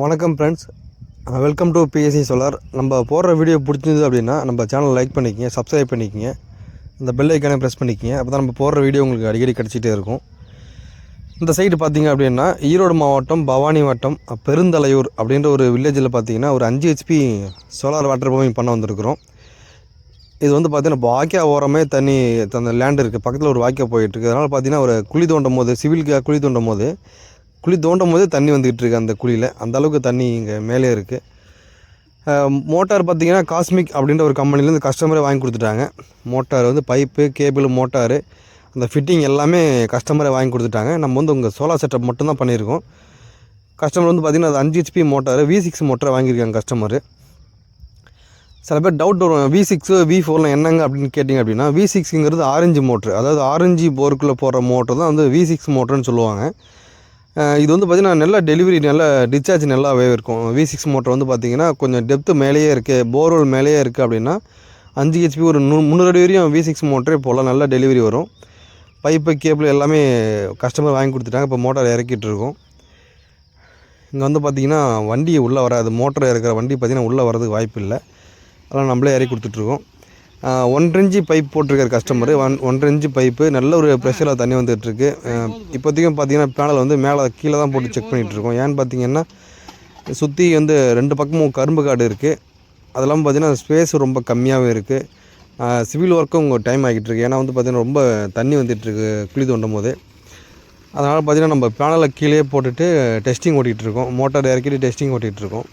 வணக்கம் friends welcome to BSC solar நம்ம போடுற வீடியோ பிடிச்சிருந்தது அப்படின்னா நம்ம சேனலை லைக் பண்ணிக்கங்க சப்ஸ்கிரைப் பண்ணிக்கங்க. இந்த பெல் ஐக்கானே ப்ரெஸ் பண்ணிக்கங்க. அப்போ தான் நம்ம போடுற வீடியோ உங்களுக்கு அடிக்கடி கிடச்சிட்டே இருக்கும். இந்த சைடு பார்த்திங்க அப்படின்னா ஈரோடு மாவட்டம் பவானி வட்டம் பெருந்தலையூர் அப்படின்ற ஒரு வில்லேஜில் பார்த்தீங்கன்னா ஒரு அஞ்சு ஹெச்பி சோலார் வாட்டர் பம்பிங் பண்ண வந்திருக்கிறோம். இது வந்து பார்த்திங்கன்னா வாக்கியா ஓரமே தண்ணி அந்த லேண்ட் இருக்குது பக்கத்தில் ஒரு வாக்கியா போயிட்டுருக்கு அதனால் பார்த்தீங்கன்னா ஒரு குழி தோண்டும் போது சிவிலுக்காக குழி தோண்டும் போது குழி தோண்டும் போது தண்ணி வந்துக்கிட்டு இருக்கு அந்த குழியில். அந்த அளவுக்கு தண்ணி இங்கே மேலே இருக்குது மோட்டார் பார்த்தீங்கன்னா காஸ்மிக் அப்படின்ற ஒரு கம்பெனிலேருந்து கஸ்டமரே வாங்கி கொடுத்துட்டாங்க. மோட்டார் வந்து பைப்பு கேபிள் மோட்டாரு அந்த ஃபிட்டிங் எல்லாமே கஸ்டமரே வாங்கி கொடுத்துட்டாங்க. நம்ம வந்து உங்கள் சோலார் செட்டப் மட்டும்தான் பண்ணியிருக்கோம். கஸ்டமர் வந்து பார்த்திங்கன்னா அது அஞ்சு ஹெச்பி மோட்டார் வி சிக்ஸ் மோட்டரை வாங்கியிருக்காங்க கஸ்டமரு சில பேர் டவுட் வரும் வி சிக்ஸு வி ஃபோர்லாம் என்னங்க அப்படின்னு கேட்டிங்க அப்படின்னா வி சிக்ஸுங்கிறது ஆரஞ்சு மோட்ரு அதாவது ஆரஞ்சு போருக்குள்ளே போடுற மோட்டர் தான் வந்து வி சிக்ஸ் மோட்டர்னு சொல்லுவாங்க. இது வந்து பார்த்திங்கன்னா நல்ல டெலிவரி நல்ல டிஸ்சார்ஜ் நல்லாவே இருக்கும். வி சிக்ஸ் மோட்டர் வந்து பார்த்திங்கன்னா கொஞ்சம் டெப்த்து மேலேயே இருக்குது போர்வெல் மேலேயே இருக்குது அப்படின்னா அஞ்சு ஹெச்பி ஒரு நூ முந்நூறு அடி வரையும் வி சிக்ஸ் மோட்டரே போகலாம் நல்ல டெலிவரி வரும். பைப்பு கேபிள் எல்லாமே கஸ்டமர் வாங்கி கொடுத்துட்டாங்க இப்போ மோட்டார் இறக்கிட்டு இருக்கோம். இங்கே வந்து பார்த்திங்கன்னா வண்டி உள்ளே வராது மோட்டர் இறக்குற வண்டி பார்த்திங்கன்னா உள்ளே வரதுக்கு வாய்ப்பு இல்லை அதெல்லாம் நம்மளே இறக்கி கொடுத்துட்ருக்கோம் ஒன்றரை இன்ச்சு பைப் போட்டிருக்காரு கஸ்டமர் ஒன் ஒன்றரை இன்ச்சு பைப்பு நல்ல ஒரு ப்ரெஷரில் தண்ணி வந்துட்டுருக்கு. இப்போதைக்கும் பார்த்தீங்கன்னா பேனல் வந்து மேலே கீழே தான் போட்டு செக் பண்ணிகிட்ருக்கோம் ஏன்னு பார்த்தீங்கன்னா சுற்றி வந்து ரெண்டு பக்கமும் கரும்பு காடு இருக்குது அதெல்லாம் பார்த்தீங்கன்னா ஸ்பேஸ் ரொம்ப கம்மியாகவே இருக்குது சிவில் ஒர்க்கும் உங்கள் டைம் ஆகிட்டு இருக்கு ஏன்னா வந்து பார்த்திங்கன்னா ரொம்ப தண்ணி வந்துட்டுருக்கு குழி தோண்டும் போது. அதனால் பார்த்திங்கன்னா நம்ம பேனலை கீழே போட்டுட்டு டெஸ்டிங் ஓட்டிகிட்டு இருக்கோம் மோட்டார் இறக்கிட்டு டெஸ்டிங் ஓட்டிகிட்டு இருக்கோம்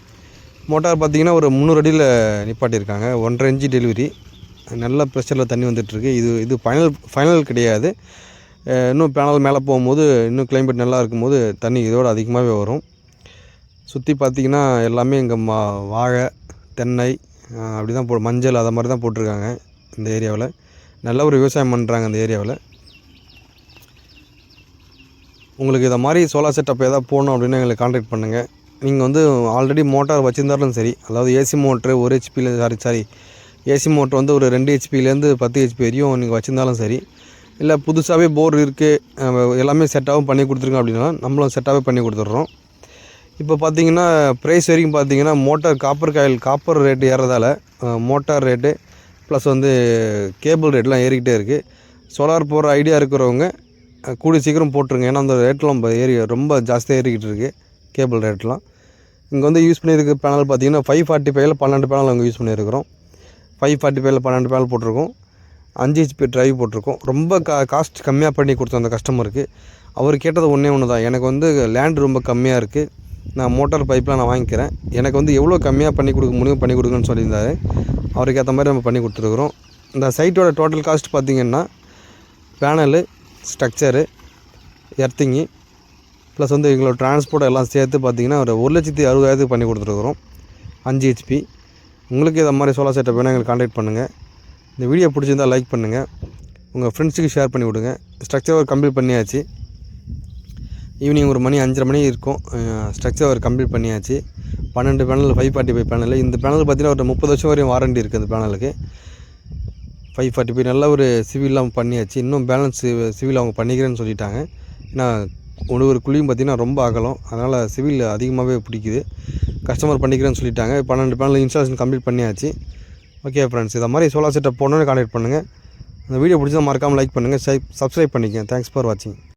மோட்டார் பார்த்தீங்கன்னா ஒரு முந்நூறு அடியில் நிப்பாட்டியிருக்காங்க. ஒன்றரை இன்ச்சு டெலிவரி நல்ல ப்ரெஷரில் தண்ணி வந்துட்டுருக்கு. இது இது ஃபைனல் ஃபைனல் கிடையாது. இன்னும் பேனல் மேலே போகும்போது இன்னும் கிளைமேட் நல்லா இருக்கும்போது தண்ணி இதோட அதிகமாகவே வரும். சுற்றி பார்த்திங்கன்னா எல்லாமே இங்கே மா வாழை தென்னை அப்படி தான் போ மஞ்சள் அதை மாதிரி தான் போட்டிருக்காங்க இந்த ஏரியாவில் நல்ல ஒரு விவசாயம் பண்ணுறாங்க இந்த ஏரியாவில் உங்களுக்கு இதை மாதிரி சோலார் செட்டப் எதாவது போகணும் அப்படின்னு எங்களை காண்டாக்ட் பண்ணுங்கள் நீங்கள் வந்து ஆல்ரெடி மோட்டார் வச்சுருந்தாலும் சரி அதாவது ஏசி மோட்ரு ஒரு ஹெச்பியில் சாரி சாரி ஏசி மோட்ரு வந்து ஒரு ரெண்டு ஹெச்பிலேருந்து பத்து ஹெச்பி வரையும் நீங்கள் வச்சுருந்தாலும் சரி. இல்லை புதுசாகவே போர் இருக்குது எல்லாமே செட்டாகவும் பண்ணி கொடுத்துருங்க அப்படின்னா நம்மளும் செட்டாகவே பண்ணி கொடுத்துட்றோம். இப்போ பார்த்தீங்கன்னா ப்ரைஸ் வரைக்கும் பார்த்தீங்கன்னா motor copper coil copper rate ஏறதால் motor rate plus வந்து கேபிள் ரேட்லாம் ஏறிக்கிட்டே இருக்குது சோலார் போடுற ஐடியா இருக்கிறவங்க கூடி சீக்கிரம் போட்டுருங்க. ஏன்னா அந்த ரேட்லாம் ஏறி ரொம்ப ஜாஸ்தியாக ஏறிக்கிட்டு இருக்குது கேபிள் ரேட்லாம் இங்கே வந்து யூஸ் பண்ணியிருக்க பேனல் பார்த்தீங்கன்னா ஃபைவ் ஃபார்ட்டி ஃபைவ்ல பன்னெண்டு பேனல் அங்கே யூஸ் பண்ணியிருக்கிறோம். ஃபைவ் ஃபார்ட்டி ஃபைவ்ல பன்னெண்டு பேனல் போட்டிருக்கோம். அஞ்சு ஹெச்பி ட்ரைவ் போட்டிருக்கோம். ரொம்ப கா காஸ்ட் கம்மியாக பண்ணி கொடுத்தோம் அந்த கஸ்டமருக்கு அவர் கேட்டது ஒன்றே ஒன்று தான் எனக்கு வந்து லேண்ட் ரொம்ப கம்மியாக இருக்குது நான் மோட்டார் பைப்லாம் நான் வாங்கிக்கிறேன். எனக்கு வந்து எவ்வளோ கம்மியாக பண்ணி கொடுக்க முடியும் பண்ணி கொடுங்கன்னு சொல்லியிருந்தாரு. அவருக்கு ஏற்ற மாதிரி நம்ம பண்ணி கொடுத்துருக்குறோம். இந்த சைட்டோட டோட்டல் காஸ்ட் பார்த்திங்கன்னா பேனலு ஸ்ட்ரக்சரு எர்த்திங்கு ப்ளஸ் வந்து எங்களோட டிரான்ஸ்போர்ட் எல்லாம் சேர்த்து பார்த்தீங்கன்னா ஒரு ஒரு லட்சத்தி அறுபதாயிரத்துக்கு பண்ணி கொடுத்துருக்குறோம். அஞ்சு ஹெச்பி உங்களுக்கு இதை மாதிரி சோலார் செட்டப் வேணால் எங்களுக்கு காண்டாக்ட் பண்ணுங்கள் இந்த வீடியோ பிடிச்சிருந்தா லைக் பண்ணுங்கள் உங்கள் ஃப்ரெண்ட்ஸுக்கு ஷேர் பண்ணி விடுங்க. ஸ்ட்ரக்சர் ஒர்க் கம்ப்ளீட் பண்ணியாச்சு. ஈவினிங் ஒரு மணி அஞ்சரை மணி இருக்கும். ஸ்ட்ரக்சர் ஒர்க் கம்ப்ளீட் பண்ணியாச்சு. பன்னெண்டு panel five forty five panel இந்த பேனல் பார்த்தீங்கன்னா ஒரு முப்பது வருஷம் வரையும் வாரண்டி இருக்குது இந்த பேனலுக்கு ஃபைவ் ஃபார்ட்டி ஃபைவ் நல்ல ஒரு சிவிலாம் பண்ணியாச்சு. இன்னும் பேலன்ஸ் சிவில் அவங்க பண்ணிக்கிறேன்னு சொல்லிட்டாங்க. ஏன்னா ஒரு ஒரு குழியும் பார்த்திங்கன்னா ரொம்ப அகலம். அதனால் சிவில் அதிகமாகவே பிடிக்குது. கஸ்டமர் பண்ணிக்கிறேன்னு சொல்லிட்டாங்க. பன்னெண்டு பேனல் இன்ஸ்டாலேஷன் கம்ப்ளீட் பண்ணியாச்சு. ஓகே ஃப்ரெண்ட்ஸ் இதை மாதிரி சோலார் செட்டப் போடணுன்னு கான்டெக்ட் பண்ணுங்கள் இந்த வீடியோ பிடிச்சா மறக்காமல் லைக் பண்ணுங்கள் சப்ஸ்கிரைப் பண்ணிக்கங்க. தேங்க்ஸ் ஃபார் வாட்சிங்